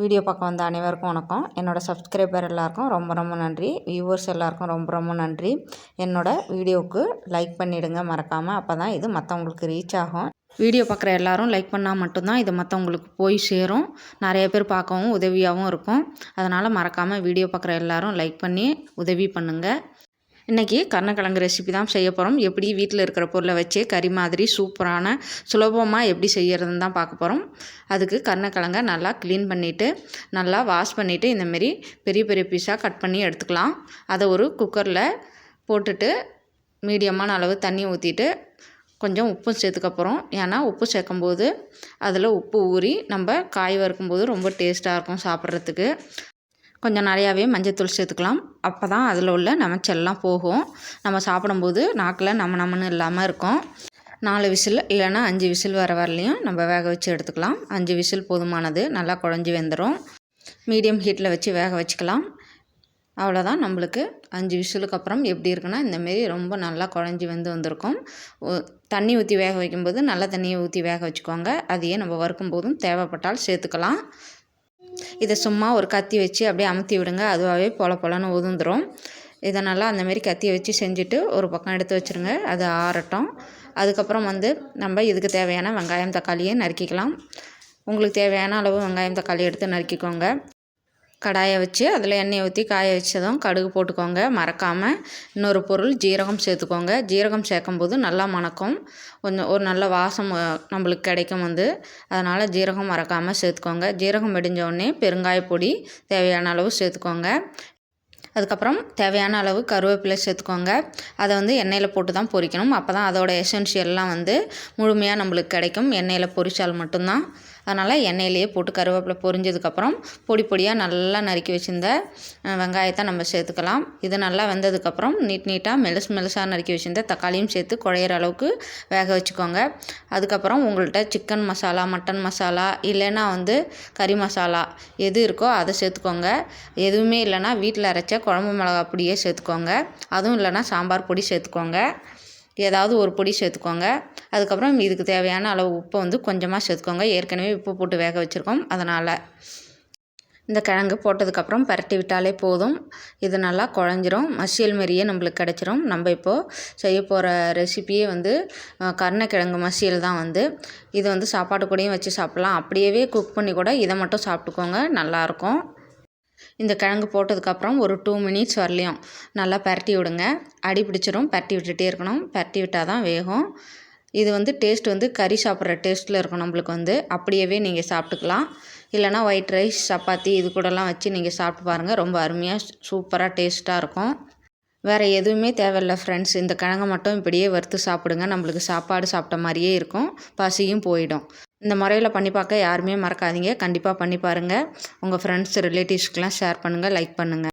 Video பார்க்க வந்த அனைவருக்கும் வணக்கம். என்னோடய சப்ஸ்கிரைபர் எல்லாருக்கும் ரொம்ப ரொம்ப நன்றி. வியூவர்ஸ் எல்லாருக்கும் ரொம்ப ரொம்ப நன்றி. என்னோடய வீடியோவுக்கு லைக் பண்ணிவிடுங்க மறக்காமல் அப்போ தான் இது மற்றவங்களுக்கு ரீச் ஆகும். வீடியோ பார்க்குற எல்லாரும் லைக் பண்ணால் மட்டும்தான் இது மற்றவங்களுக்கு போய் சேரும். நிறைய பேர் பார்க்கவும் உதவியாகவும் இருக்கும். அதனால் மறக்காமல் வீடியோ பார்க்குற எல்லாரும் லைக் பண்ணி உதவி பண்ணுங்கள் இன்றைக்கி கருணக்கிழங்கு ரெசிபி தான் செய்ய போகிறோம் எப்படி வீட்டில் இருக்கிற பொருளை வச்சு கறி மாதிரி சூப்பரான சுலபமாக எப்படி செய்கிறதுன்னு தான் பார்க்க போகிறோம் அதுக்கு கருணக்கிழங்க நல்லா க்ளீன் பண்ணிவிட்டு நல்லா வாஷ் பண்ணிவிட்டு இந்தமாரி பெரிய பெரிய பீஸாக கட் பண்ணி எடுத்துக்கலாம். அதை ஒரு குக்கரில் போட்டுட்டு மீடியமான அளவு தண்ணி ஊற்றிட்டு கொஞ்சம் உப்பு சேர்த்துக்கப்புறம் ஏன்னா உப்பு சேர்க்கும்போது அதில் உப்பு ஊறி நம்ம காய் வறுக்கும்போது ரொம்ப டேஸ்ட்டாக இருக்கும் சாப்பிட்றதுக்கு. கொஞ்சம் நிறையாவே மஞ்சத்தூள் சேர்த்துக்கலாம். அப்போ தான் அதில் உள்ள நமச்செல்லாம் போகும். நம்ம சாப்பிடும்போது நாக்கில் நம்ம நம்மன்னு இல்லாமல் இருக்கும். நாலு விசில் இல்லைன்னா அஞ்சு விசில் வர வரலையும் நம்ம வேக வச்சு எடுத்துக்கலாம். அஞ்சு விசில் போதுமானது நல்லா குழஞ்சி வெந்துடும் மீடியம் ஹீட்டில் வச்சு வேக வச்சுக்கலாம். அவ்வளோதான் நம்மளுக்கு. அஞ்சு விசிலுக்கு அப்புறம் எப்படி இருக்குன்னா இந்தமாரி ரொம்ப நல்லா குழஞ்சி வந்து வந்திருக்கும். தண்ணி ஊற்றி வேக வைக்கும்போது நல்ல தண்ணியை ஊற்றி வேக வச்சுக்கோங்க. அதையே நம்ம வறுக்கும் போதும் தேவைப்பட்டால் சேர்த்துக்கலாம். இதை சும்மா ஒரு கத்தி வச்சு அப்படியே அமுத்தி விடுங்க. அதுவாகவே பொல பொலன்னு உதுந்துடும் இதை நல்லா அந்தமாரி கத்தியை வச்சு செஞ்சுட்டு ஒரு பக்கம் எடுத்து வச்சுருங்க. அது ஆறட்டும். அதுக்கப்புறம் வந்து நம்ம இதுக்கு தேவையான வெங்காயம் தக்காளியை நறுக்கிக்கலாம். உங்களுக்கு தேவையான அளவு வெங்காயம் தக்காளி எடுத்து நறுக்கிக்கோங்க. கடாயை வச்சு அதில் எண்ணெயை ஊற்றி காய வச்சதும் கடுகு போட்டுக்கோங்க. மறக்காமல் இன்னொரு பொருள் ஜீரகம் சேர்த்துக்கோங்க. ஜீரகம் சேர்க்கும்போது நல்லா மணக்கும். கொஞ்சம் ஒரு நல்ல வாசம் நம்மளுக்கு கிடைக்கும் வந்து. அதனால் ஜீரகம் மறக்காமல் சேர்த்துக்கோங்க. ஜீரகம் வெடிஞ்சோடனே பெருங்காய பொடி தேவையான அளவு சேர்த்துக்கோங்க. அதுக்கப்புறம் தேவையான அளவு கருவேப்பிலை சேர்த்துக்கோங்க. அதை வந்து எண்ணெயில் போட்டு தான் பொரிக்கணும். அப்போ தான் அதோடய எசென்ஷியல்லாம் வந்து முழுமையாக நம்மளுக்கு கிடைக்கும். எண்ணெயில் பொரித்தால் மட்டும்தான். அதனால் எண்ணெயிலேயே போட்டு கருவேப்பிலை பொரிஞ்சதுக்கப்புறம் பொடி பொடியாக நல்லா நறுக்கி வச்சுருந்த வெங்காயத்தை நம்ம சேர்த்துக்கலாம். இது நல்லா வெந்ததுக்கப்புறம் நீட் நீட்டாக மெலுசு மெலுசாக நறுக்கி வச்சுருந்த தக்காளியும் சேர்த்து குழையிற அளவுக்கு வேக வச்சுக்கோங்க. அதுக்கப்புறம் உங்கள்கிட்ட சிக்கன் மசாலா மட்டன் மசாலா இல்லைன்னா வந்து கறி மசாலா எது இருக்கோ அதை சேர்த்துக்கோங்க. எதுவுமே இல்லைன்னா வீட்டில் அரைச்ச குழம்பு மிளகா பொடியே சேர்த்துக்கோங்க. அதுவும் இல்லைன்னா சாம்பார் பொடி சேர்த்துக்கோங்க. ஏதாவது ஒரு பொடி சேர்த்துக்கோங்க. அதுக்கப்புறம் இதுக்கு தேவையான அளவு உப்பை வந்து கொஞ்சமாக சேர்த்துக்கோங்க. ஏற்கனவே உப்பு போட்டு வேக வச்சுருக்கோம். அதனால் இந்த கிழங்கு போட்டதுக்கப்புறம் பரட்டி விட்டாலே போதும். இது நல்லா குழஞ்சிரும். மசியல் மாரியே நம்மளுக்கு கிடச்சிரும். நம்ம இப்போது செய்ய போகிற ரெசிப்பியே வந்து கருணக்கிழங்கு மசியல் தான் வந்து. இது வந்து சாப்பாடு கூடயும் வச்சு சாப்பிட்லாம். அப்படியே குக் பண்ணி கூட இதை மட்டும் சாப்பிட்டுக்கோங்க. நல்லாயிருக்கும் இந்த கிழங்கு போட்டதுக்கப்புறம் ஒரு டூ மினிட்ஸ் வரலையும். நல்லா பரட்டி விடுங்க. அடி பிடிச்சிரும். பரட்டி விட்டுகிட்டே இருக்கணும். பரட்டி விட்டால் தான் வேகும். இது வந்து டேஸ்ட் வந்து கறி சாப்பிட்ற டேஸ்ட்டில் இருக்கும் நம்மளுக்கு வந்து. அப்படியே நீங்கள் சாப்பிட்டுக்கலாம். இல்லைனா ஒயிட் ரைஸ் சப்பாத்தி இது கூடலாம் வச்சு நீங்கள் சாப்பிட்டு பாருங்கள் ரொம்ப அருமையாக சூப்பராக டேஸ்ட்டாக இருக்கும். வேறு எதுவுமே தேவையில்ல ஃப்ரெண்ட்ஸ் இந்த கிழங்கை மட்டும் இப்படியே வறுத்து சாப்பிடுங்க. நம்மளுக்கு சாப்பாடு சாப்பிட்ட மாதிரியே இருக்கும். பசியும் போயிடும். இந்த முறையில் பண்ணி பார்க்க யாருமே மறக்காதீங்க. கண்டிப்பாக பண்ணி பாருங்கள் உங்கள் ஃப்ரெண்ட்ஸ் ரிலேட்டிவ்ஸ்க்கெலாம் ஷேர் பண்ணுங்கள் லைக் பண்ணுங்கள்